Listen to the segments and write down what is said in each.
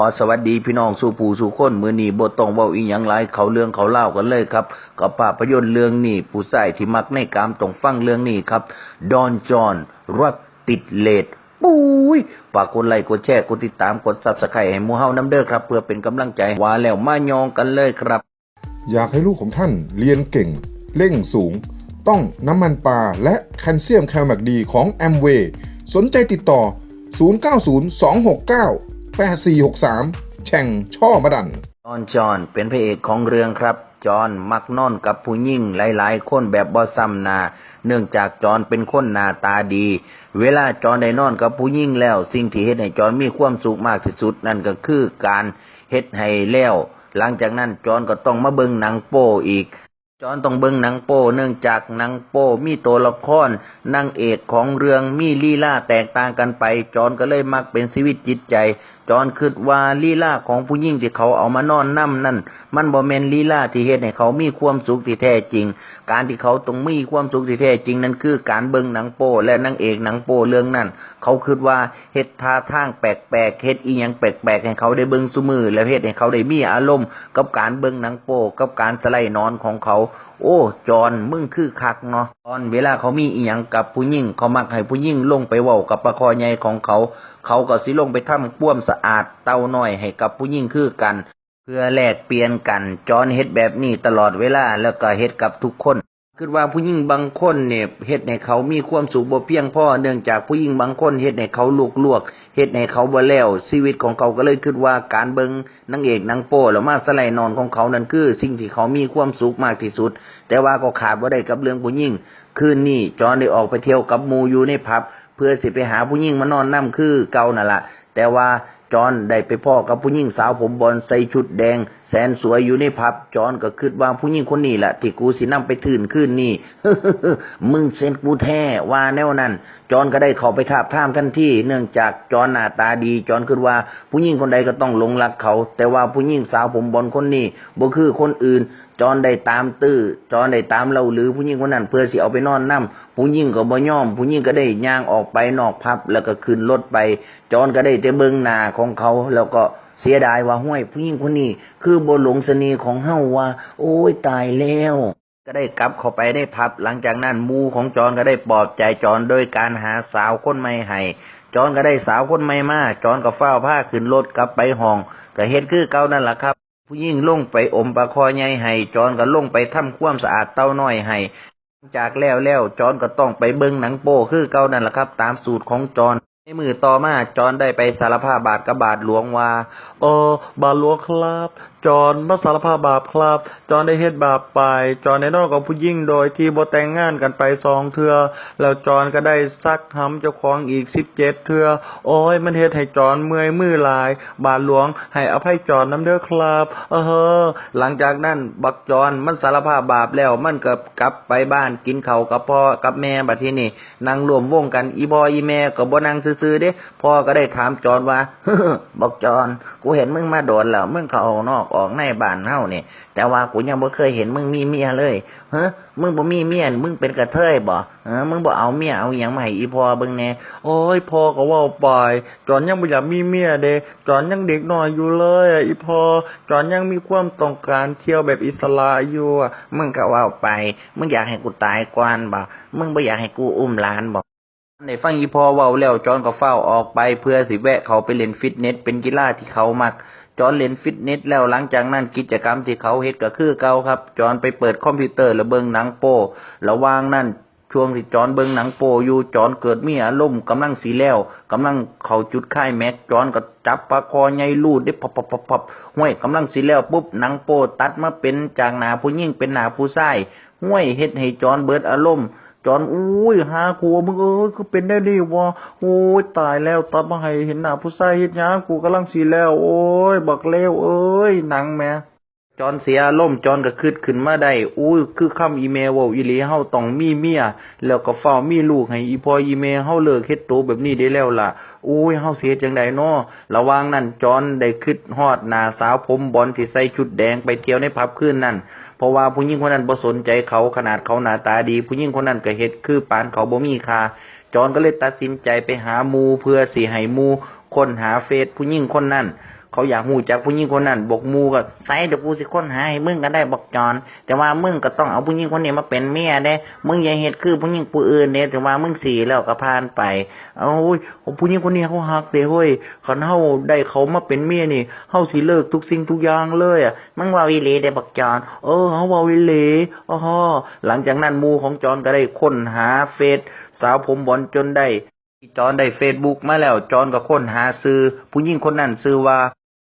ขอสวัสดีพี่น้องสู่ผู้สู่คนมือนี้บ่ต้องเว้าอีหยังหลายเขาเรื่องเขาเล่ากันเลยครับกับภาพยนตร์เรื่องนี้ผู้ชายที่มักในกามต้องฟังเรื่องนี้ครับ ดอนจอนรักติดเลดปุ้ยฝากกดไลค์กดแชร์กดติดตามกด Subscribe ให้มูเฮานํเด้อครับ เพื่อเป็นกำลังใจว่าแล้วมายองกันเลยครับ อยากให้ลูกของท่านเรียนเก่ง เร่งสูง ต้องน้ำมันปลาและแคลเซียมแคลแมกดีของแอมเวย์สนใจติดต่อ 090269 8463 แช่งช่อมดันจอนจอนเป็นพระเอกของเรื่องครับจอนมักนอนกับผู้หญิงหลายๆ คนแบบบ่ซ้ำนา เนื่องจากจอนเป็นคนหน้าตาดี เวลาจอนได้นอนกับผู้หญิงแล้ว สิ่งที่เฮ็ดให้จอนมีความสุขมากที่สุด นั่นก็คือการเฮ็ดให้แล้ว หลังจากนั้นจอนก็ต้องมาเบิ่งหนังโป้อีก จอนต้องเบิ่งหนังโป้เนื่องจากหนังโป้มีตัวละครนางเอกของเรื่องมีลีลาแตกต่างกันไป จอนก็เลยมักเป็นชีวิตจิตใจ จอนคิดว่าลีลาของผู้หญิงที่เขาเอามานอนนํนั่น มันบ่แม่นลีลาที่เฮ็ดให้เขามีความสุขที่แท้จริง การที่เขาต้องมีความสุขที่แท้จริงนั่นคือการเบิ่งหนังโป้และนางเอกหนังโป้เรื่องนั้น เขาคิดว่าเฮ็ดท่าทางแปลกๆเฮ็ดอีหยังแปลกๆให้เขาได้เบิ่งซุมือ และเฮ็ดให้เขาได้มีอารมณ์ กับการเบิ่งหนังโป้กับการสไลด์นอนของเขาโอ้จอนมึงคือคักเนาะตอนเวลาเขามีอีหยังกับผู้หญิงเขามักให้ผู้หญิงลงไปเว้ากับประคอใหญ่ของเขา เขาก็สิลงไปทำป้วมสะอาดเต้าน้อยให้กับผู้หญิงคือกัน เพื่อแลกเปลี่ยนกันจอนเฮ็ดแบบนี้ตลอดเวลาแล้วก็เฮ็ดกับทุกคน คือว่าผู้หญิงบางคนเนี่ยเฮ็ดให้เขามีความสุขบ่เพียงพอเนื่องจากผู้หญิงบางคนเฮ็ดให้เขาลวกลวกเฮ็ดให้เขาบ่แล้ว ชีวิตของเขาก็เลยคิดว่าการเบิงนางเอกนางโป้แล้วมาสไลนอนของเขานั่นคือ สิ่งที่เขามีความสุขมากที่สุด แต่ว่าก็ขาดบ่ได้กับเรื่องผู้หญิงคืนนี้จอนได้ออกไปเที่ยวกับมูอยู่ในผับ เพื่อสิไปหาผู้หญิงมานอนนํคือเก่านั่นละแต่ว่า จอนได้ไปพ่อกับผู้หญิงสาวผมบอลใส่ชุดแดง แสนสวยอยู่ในผับจอนก็คิดว่าผู้หญิงคนนี้แหละที่กูสินํไปทื่นคืนนี้มึงเซ็นกูแท้ว่าแนวนั้น จอนก็ได้เข้าไปทาบท่ามทันทีเนื่องจากจอนหน้าตาดี จอนคิดว่าผู้หญิงคนใดก็ต้องหลงรักเขา แต่ว่าผู้หญิงสาวผมบอลคนนี้บ่คือคนอื่น จอนได้ตามตื้อจอนได้ตามเล่าหรือผู้หญิงคนนั้นเพื่อสิเอาไปนอนนํผู้หญิงก็บ่ย่อม ผู้หญิงก็ได้ย่างออกไปนอกพับแล้วก็ขึ้นรถไปจอนก็ได้แต่เบิ่งหน้าของเขาแล้วก็เสียดายว่าห้วยผู้หญิงคนนี้ คือบ่หลงเสน่ห์ของเฮาว่า โอ้ยตายแล้ว ก็ได้กลับเข้าไปได้พับ หลังจากนั้นมูของจอนก็ได้ปลอบใจจอนโดยการหาสาวคนใหม่ให้จอนก็ได้สาวคนใหม่มาจอนก็เฝ้าผ้าขึ้นรถกลับไปห้องก็เฮ็ดคือเก่านั่นแหละครับ ผู้หญิงลงไปอมปลาคอใหญ่ให้จอนก็ลงไปทำความสะอาดเต้าน้อยให้จากแล้วแล้วจอนก็ต้องไปเบิ้งหนังโป้คือเก่านั่นละครับ ตามสูตรของจอน ในมือต่อมาจอนได้ไปสารภาพบาทกับบาทหลวงว่าเออบาปหลวงครับ จอนมาสารภาพบาปครับ จอนได้เฮ็ดบาปไป จอนได้นอนกับผู้หญิงโดยที่บ่แต่งงานกันไปสองเทือแล้วจอนก็ได้ซักหำเจ้าของอีกสิบเจ็ดเทือโอ้ยมันเฮ็ดให้จอนเมื่อยมือลาย บาปหลวงให้อภัยจอนน้ำเด้อครับเออหลังจากนั้นบักจอนมันสารภาพบาปแล้วมันก็กลับไปบ้านกินเขากับพ่อกับแม่บัดทีนี้นั่งรวมวงกันอีบออีแม่ก็บ่นั่งซื่อๆเด้พ่อก็ได้ถามจอนว่าบักจอนกูเห็นมึงมาโดนแล้วมึงเขาออกนอกออกในบ้านเฮานี่แต่ว่ากูยังบ่เคยเห็นมึงมีเมียเลยเฮ้มึงบ่มีเมียนมึงเป็นกระเทยบ่เออมึงบ่เอาเมียเอาหยังมาให้อีพ่อเบิ่งแน่โอ้ยพ่อก็ว่าไปจอนยังบ่อยากมีเมียเด้จอนยังเด็กน้อยอยู่เลยอีพ่อจอนยังมีความต้องการเที่ยวแบบอิสระอยู่อะมึงก็เว้าไป มึงอยากให้กูตายก่อนบ่มึงบ่อยากให้กูอุ้มหลานบ่ ในฟังอีพอเว้าแล้วจอนก็เฝ้าออกไปเพื่อสิแวะเขาไปเล่นฟิตเนสเป็นกีฬาที่เขามักจอนเล่นฟิตเนสแล้วหลังจากนั้นกิจกรรมที่เขาเฮ็ดก็คือเก่าครับ จอนไปเปิดคอมพิวเตอร์แล้วเบิ่งหนังโป้ระว่างนั้นช่วงที่จอนเบิ่งหนังโป้อยู่จอนเกิดมีอารมณ์กำลังสีแล้วกำลังเขาจุดค่ายแม็กจอนก็จับปลาคอใหญ่ลูดได้พับพับพับพับห้วยกำลังสีแล้วปุ๊บหนังโป้ตัดมาเป็นจากหนาผู้หญิงเป็นหนาผู้ชายห้วยเฮ็ดให้จอนเบิดอารมณ์ จอนอุ้ยหากูมึงเอ้ยคือเป็นได้ดีวะโอ้ยตายแล้วตับมาให้เห็นหน้าผู้ชายเฮ็ดหยังกูกำลังสีแล้ว โอ้ยบักเลวเอ้ยหนังแม่ จอนเสียอารมณ์จอนก็คิดขึ้นมาได้อุ้คือคำอีเมลว่าอีหลีเฮาต้องมีเมียแล้วก็เฝ้ามีลูกให้อีพออีเมลเฮาเลิกเฮ็ดโตวแบบนี้ได้แล้วล่ะอุ้ยเฮาเสียจังไดน้อระว่างนั้นจอนได้คิดฮอดหน้าสาวผมบอลที่ใส่ชุดแดงไปเที่ยวในผับคืนนั้นเพราะว่าผู้หญิงคนนั้นบ่สนใจเขาขนาดเขาหน้าตาดี ผู้หญิงคนนั้นก็เฮ็ดคือปานเขาบ่มีค่าจอนก็เลยตัดสินใจไปหาหมูเพื่อสิให้หมูค้นหาเฟซผู้หญิงคนนั้น เขาอยากหูจากผู้หญิงคนนั้นบอกมูก็ใส่เดี๋ยวกูสิค้นหาให้มึงก็ได้บอกจอนแต่ว่ามึงก็ต้องเอาผู้หญิงคนนี้มาเป็นเมียเด้ มึงอย่าเฮ็ดคือผู้หญิงผู้อื่นเด้แต่ว่ามึงสีแล้วก็ผ่านไปเอาเว้ยผู้หญิงคนนี้เขาฮักเด้เฮ้ยคันเฮาได้เขามาเป็นเมียนี่เฮาสิเลิกทุกสิ่งทุกอย่างเลยอะมึงว่าอีหลีได้บอกจอนเออเฮาว่าอีหลีอ๋อหลังจากนั้นมูของจอนก็ได้ค้นหาเฟซสาวผมบอลจนได้จอนได้เฟซบุ๊กมาแล้วจอนก็ค้นหาซื้อผู้หญิงคนนั้นซื้อว่า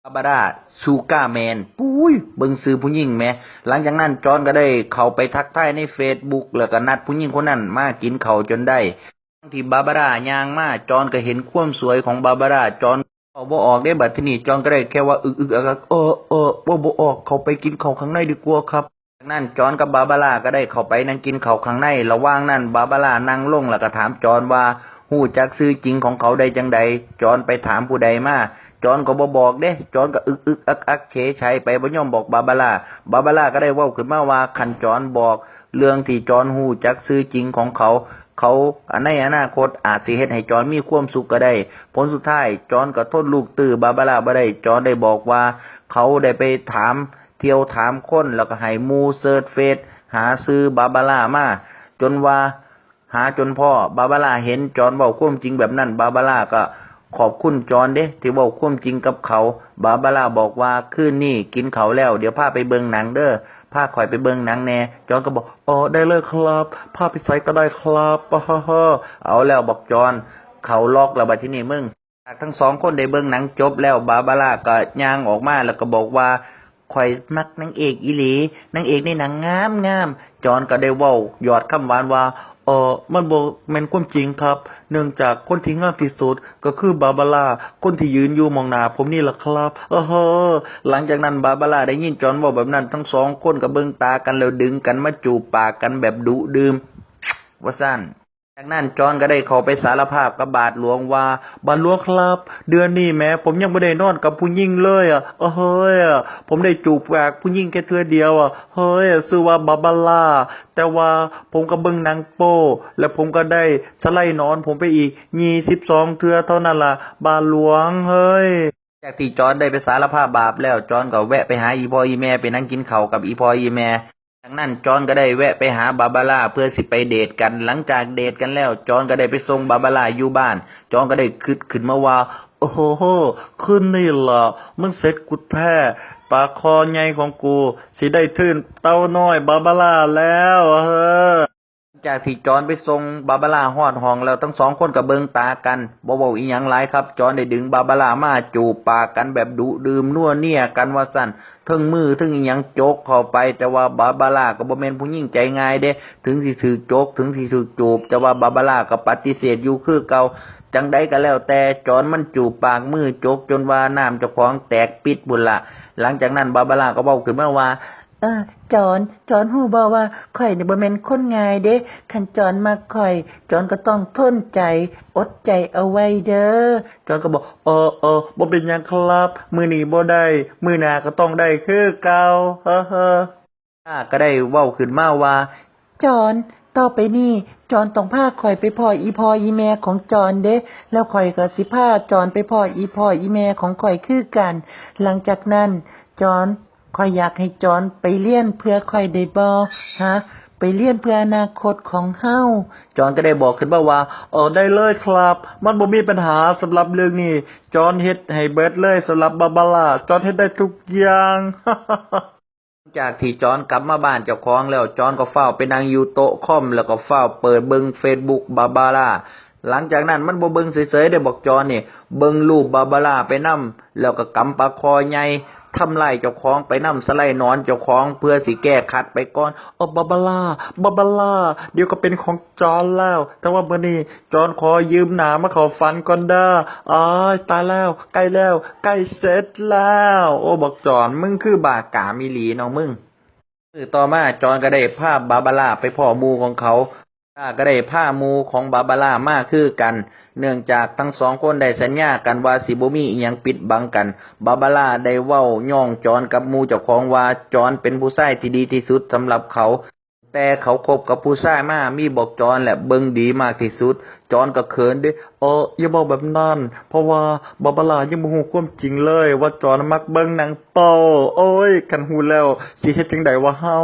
าบาร่าซูก้าแมนปุ้ยเบิงซื้อผู้หญิงแหมหลังจากนั้นจอนก็ได้เข้าไปทักทายในเฟซบุ๊กแล้วก็นัดผู้หญิงคนนั้นมากินเขาจนได้ที่บาบาร่ายางมาจอนก็เห็นความสวยของบาบาร่าจอนเอาบ่ออกได้บัดทีนี้จอนก็ได้แค่ว่าอึกอึกอักอักเออเออบ่บ่ออกเขาไปกินเขาข้างในดีกว่าครับ นั้นจอนกับบาบาร่าก็ได้เข้าไปนั่งกินข้าวข้างในระหว่างนั้นบาบาร่านั่งลงแล้วก็ถามจอนว่าหู้จักซื้อจริงของเขาได้จังใดจอนไปถามผู้ใดมาจอนก็บ่บอกเด้จอนก็อึกอึกอักอักเฉยชัยไปบ่ยอมบอกบาบาร่าบาบาร่าก็ได้ว้าขึ้นมาว่าคันจอนบอก เรื่องที่จอนหู้จักซื้อจริงของเขา เขาในอนาคตอาจสิเฮ็ดให้จอนมีความสุขก็ได้ ผลสุดท้ายจอนก็ทนลูกตื้อบาบาร่าบ่ได้จอนได้บอกว่า เขาได้ไปถาม เที่ยวถามคนแล้วก็ให้มูเซิร์ชเฟซหาซื้อบาบาร่ามาจนว่าหาจนพ่อบาบาร่าเห็นจอนเว้าความจริงแบบนั้นบาบาร่าก็ขอบคุณจอนเด้ที่เว้าความจริงกับเขา บาบาร่าบอกว่าคืนนี้กินเขาแล้ว เดี๋ยวพาไปเบิงหนังเด้อพาข่อยไปเบิงหนังแน่จอนก็บอกอ๋อได้เลยครับพาไปไสก็ได้ครับปะฮะฮะเอาแล้วบอกจอนเขาล็อกแล้วบัดที่นี่มึงทั้งสองคนได้เบิงหนังจบแล้วบาบาร่าก็ย่างออกมาแล้วก็บอกว่า ข่อยมักนางเอกอีหลีนางเอกในหนังงามงามจอนก็ได้เว้าหยอดคำหวานว่าเออมันบ่แม่นความจริงครับ เนื่องจากคนที่งามที่สุดก็คือบาบาร่าคนที่ยืนอยู่มองหน้าผมนี่แหละครับเออเฮอหลังจากนั้นบาบาร่าได้ยินจอนเว้าแบบนั้นทั้งสองคนก็เบิ่งตากันแล้วดึงกันมาจูบปากกันแบบดุดื่มว่าสั้น จากนั้นจอนก็ได้ข้าไปสารภาพกับบาทหลวงว่า บาทหลวงครับ เดือนนี้แม้ ผมยังไม่ได้นอนกับผู้หญิงเลยอะเฮ้ยอะผมได้จูบแหวกผู้หญิงแค่เทื่อเดียวอะเฮ้ยชื่อว่าบาบาร่าแต่ว่าผมก็เบิ่งนังโป้ และผมก็ได้สไลนอนผมไปอีกยี่สิบสองเทื่อเท่านั้นล่ะบาทหลวงเฮ้ยจากที่จอนได้ไปสารภาพบาปแล้วจอนก็แวะไปหาอีพออีแม่ไปนั่งกินเข้ากับอีพออีแม่ จากนั้นจอนก็ได้แวะไปหาบาบาร่าเพื่อสิไปเดทกัน หลังจากเดทกันแล้ว จอนก็ได้ไปส่งบาบาร่าอยู่บ้าน จอนก็ได้คิดขึ้นมาว่า โอ้โหขึ้นนี่ล่ะมึงเสร็จกูแท้ปากคอใหญ่ของกู สิได้ทื่นเต้าน้อยบาบาร่าแล้วเฮ้อ จากที่จอนไปส่งบาบาร่าฮอดห้องแล้วทั้งสองคนกับเบิงตากันบ่เว้าอีหยังหลายครับ จอนได้ดึงบาบาร่ามาจูบปากกันแบบดุดื่มนัวเนียกันว่าสั่นทึงมือทึงอีหยังโจกเข้าไป แต่ว่าบาบาร่าก็บ่แม่นผู้หญิงใจง่ายเด้ ถึงสิถูกโจกถึงสิถูกจูบ แต่ว่าบาบาร่าก็ปฏิเสธอยู่คือเก่าจังใดก็แล้วแต่จอนมันจูบปากมือโจกจนว่าน้ำเจ้าของแตกปิดบุญละหลังจากนั้นบาบาร่าก็เว้าขึ้นมาว่า เออจอนจอนฮู้บ่ว่าข่อยนี่บ่แม่นคนง่ายเด้คันจอนมาข่อย จอนก็ต้องทนใจ อดใจเอาไว้เด้อจอนก็บอกเออเออบ่เป็นหยังครับ มื้อนี้บ่ได้มื้อหน้าก็ต้องได้คือเก่าเฮ้อเฮ้อก็ได้เว้าขึ้นมาว่า จอนต่อไปนี่จอนต้องพาข่อยไปพ่ออีพ่ออีแม่ของจอนเด้ แล้วข่อยก็สิพาจอนไปพ่ออีพ่ออีแม่ของข่อยคือกัน หลังจากนั้นจอน ข่อยอยากให้จอนไปเรียนเพื่อข่อยได้บ่ฮะ ไปเรียนเพื่ออนาคตของเฮาจอนก็ได้บอกขึ้นมาว่าเออได้เลยครับ มันบ่มีปัญหาสำหรับเรื่องนี้จอนเฮ็ดให้เบิดเลยสำหรับบาบาร่าจอนเฮ็ดได้ทุกอย่างจากที่จอนกลับมาบ้านเจ้าของแล้วจอนก็เฝ้าไปนั่งอยู่โต๊ะคอมแล้วก็เฝ้าเปิดเบิง Facebook บาบาร่าหลังจากนั้นมันบ่เบิงเฉยๆได้บอกจอนนี่เบิงรูปบาบาร่าไปนํแล้วก็กำปากคอใหญ่ ทำลายเจ้าของไปนํสไลด์นอนเจ้าของเพื่อสิแก้ขัดไปก่อนเออบาบาร่าบาบาร่าเดี๋ยวก็เป็นของจอนแล้ว แต่ว่าเมื้อนี้จอนขอยืมหนามาข้าฝันก่อนเด้ออ้ายตายแล้ว ใกล้แล้ว ใกล้เสร็จแล้ว โอ้บอกจอนมึงคือบากามิลีเนาะมึงต่อมาจอนก็ได้ภาพบาบาร่าไปพ่อมูของเขา ข้าก็ได้ผ้ามูของบาบาร่ามากคือกัน เนื่องจากทั้งสองคนได้สัญญากันว่าสิบ่มีอยังปิดบังกัน บาบาร่าได้เว้าย่องจอนกับมูเจ้าของว่าจอนเป็นผู้ชายที่ดีที่สุดสำหรับเขา แต่เขาคบกับผู้ชายมามีบอกจอนแหละเบิ่งดีมากที่สุด จอนก็เขินด้เอออย่าบอกแบบนั้นเพราะว่าบาบาร่ายังบ่ฮู้ความจริงเลย ว่าจอนมักเบิ่งหนังโป้โอ้ย กันฮู้แล้วสิเฮ็ดจังไดวะเฮา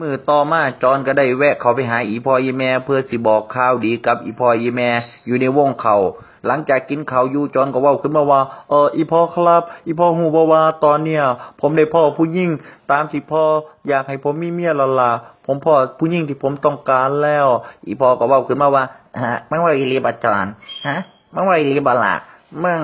มือต่อมาจอนก็ได้แวะเขาไปหาอีพ่ออีแม่เพื่อสิบอกข่าวดีกับอีพ่ออีแม่อยู่ในวงเขาหลังจากกินข้าวอยู่จอนก็ว้าขึ้นมาว่า เอออีพ่อครับ อีพ่อฮู้บ่ว่าตอนเนี้ยผมได้พ่อผู้หญิงตามที่พ่ออยากให้ผมมีเมียละละผมพ่อผู้หญิงที่ผมต้องการแล้ว อีพ่อก็ว้าขึ้นมาว่าฮะมึงว่าอีหลีบ่จอนฮะมึงว่าอีหลีบ่ล่ะมึง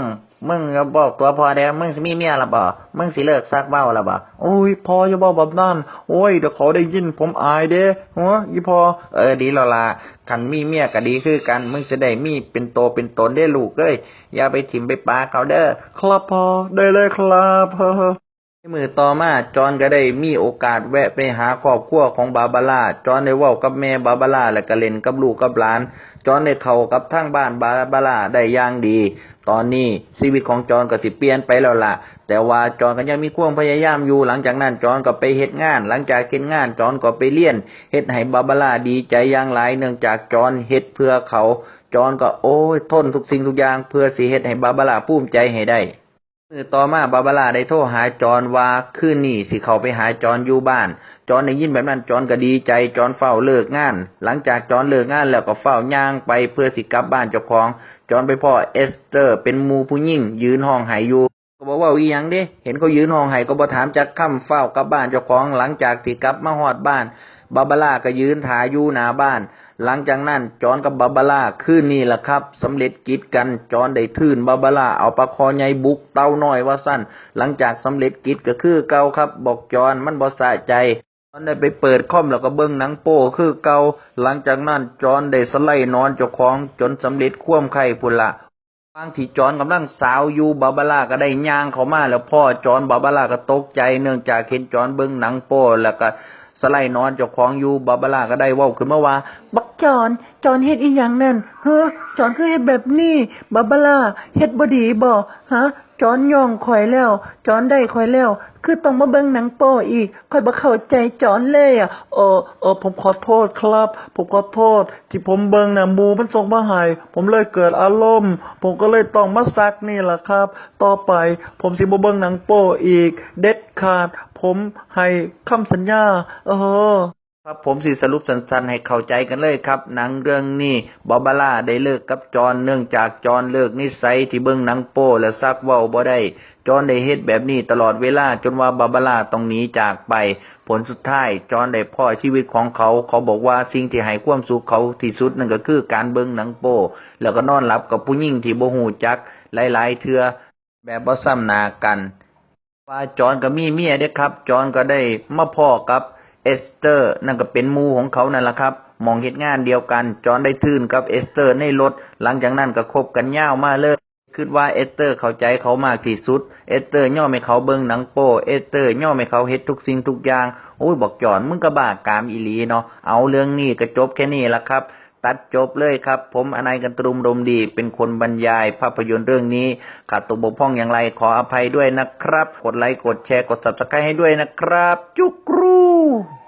มึงก็บอกตัวพ่อแล้วมึงสิมีเมียและบ่มึงสิเลิกซักเว้าและบ่โอ้ยพ่ออย่าบอกแบบนั้นโอ้ยเดี๋ยวเขาได้ยินผมอายเด้หัวอีพ่อเออดีแล้วล่ะคันมีเมียก็ดีคือกันมึงสิได้มีเป็นโตเป็นตนได้ลูกเอ้ยอย่าไปถิ่มไปปาเขาเด้อครับพ่อได้เลยครับเฮ้อ ในมือต่อมาจอนก็ได้มีโอกาสแวะไปหาครอบครัวของบาบาร่าจอนได้เว้ากับแม่บาบาร่าและก็เล่นกับลูกกับหลาน จอนได้เข้ากับทางบ้านบาบาร่าได้อย่างดี ตอนนี้ชีวิตของจอนก็สิเปลี่ยนไปแล้วล่ะ แต่ว่าจอนก็ยังมีความพยายามอยู่ หลังจากนั้นจอนก็ไปเฮ็ดงาน หลังจากเฮ็ดงานจอนก็ไปเรียนเฮ็ดให้บาบาร่าดีใจอย่างหลายเนื่องจากจอนเฮ็ดเพื่อเขา จอนก็โอ้ยทนทุกสิ่งทุกอย่างเพื่อสิเฮ็ดให้บาบาร่าภูมิใจให้ได้ มือต่อมาบาบาร่าได้โทรหาจอนว่าคืนนี้สิเขาไปหาจอนอยู่บ้าน จอนได้ยินแบบนั้นจอนก็ดีใจจอนเฝ้าเลิกงาน หลังจากจอนเลิกงานแล้วก็เฝ้าย่างไปเพื่อสิกลับบ้านเจ้าของ จอนไปพ่อเอสเตอร์ เป็นมูผู้หญิงยืนห้องไห้อยู่ก็บอกว่าอีหยังเด้เห็นเขายืนห้องไห้ก็บ่ถามจักคำเฝ้ากลับบ้านเจ้าของหลังจากที่กลับมาฮอดบ้าน บาบาร่าก็ยืนถ่ายอยู่หน้าบ้าน หลังจากนั้นจอนกับบาบาร่าคืนนี้ล่ะครับสำเร็จกิจกันจอนได้ทื่นบาบาร่าเอาปลาคอใหญ่บุกเต้าน้อยว่าสั้น หลังจากสำเร็จกิจก็คือเก่าครับ บอกจอนมันบ่สะใจจอนได้ไปเปิดคอมแล้วก็เบิ่งหนังโป้คือเก่าหลังจากนั้นจอนได้สไลด์นอนเจ้าของจนสำเร็จความไข่พุ่นละบางที่จอนกำลังสาวอยู่บาบาร่าก็ได้ย่างเขามาแล้วพ่อจอนบาบาร่าก็ตกใจเนื่องจากเห็นจอนเบิ่งหนังโป้แล้วก็ สไลนอนเจ้าของอยู่บาบาร่าก็ได้ว้าขึ้นมาว่า บักจอนจอนเฮ็ดอีหยังนั่นเฮ้อจอนคือเฮ็ดแบบนี้บาบาร่าเฮ็ดบ่ดีบ่ฮะจอนย่องข่อยแล้วจอนได้ข่อยแล้ว คือต้องมาเบิ่งหนังโป้อีกข่อยบ่เข้าใจจอนเลยอะเออเออผมขอโทษครับ ผมขอโทษ ที่ผมเบิ่งน่ะหมูมันส่งมาให้ผมเลยเกิดอารมณ์ ผมก็เลยต้องมาซักนี่แหละครับ ต่อไป ผมสิบ่เบิ่งหนังโป้อีก เด็ดขาด ผมให้คำสัญญา เออ ครับผมสิสรุปสั้นๆให้เข้าใจกันเลยครับ หนังเรื่องนี้บาบาร่าได้เลิกกับจอนเนื่องจากจอนเลิกนิสัยที่เบิ่งหนังโป้และซักเว้าบ่ได้จอนได้เฮ็ดแบบนี้ตลอดเวลาจนว่าบาบาร่าต้องหนีจากไป ผลสุดท้ายจอนได้พ่อชีวิตของเขา เขาบอกว่าสิ่งที่ให้ความสุขเขาที่สุดนั่นก็คือการเบิ่งหนังโป้แล้วก็นอนหลับกับผู้หญิงที่บ่ฮู้จักหลายๆเทือแบบบ่ซ้ำหน้ากัน ว่าจอนก็มีเมียเด้ครับจอนก็ได้มาพ่อกับเอสเตอร์ นั่นก็เป็นมูของเขานั่นแหละครับมองเหตุงานเดียวกัน จอนได้ทื่นกับเอสเตอร์ในรถ หลังจากนั้นก็คบกันยาวมาเลยคิดว่าเอสเตอร์เข้าใจเขามากที่สุด เอสเตอร์ย่อมให้เขาเบิ่งหนังโป้เอสเตอร์ย่อมให้เขาเฮ็ดทุกสิ่งทุกอย่าง โอ้ยบอกจอนมึงก็บ้ากามอีหลีเนาะ เอาเรื่องนี้ก็จบแค่นี้ละครับ ตัดจบเลยครับ ผมอนายกันตรุมรมดี เป็นคนบรรยายภาพยนตร์เรื่องนี้ขาดตกบกพร่องอย่างไรขออภัยด้วยนะครับ กดไลค์กดแชร์กด subscribe ให้ด้วยนะครับ จุกรู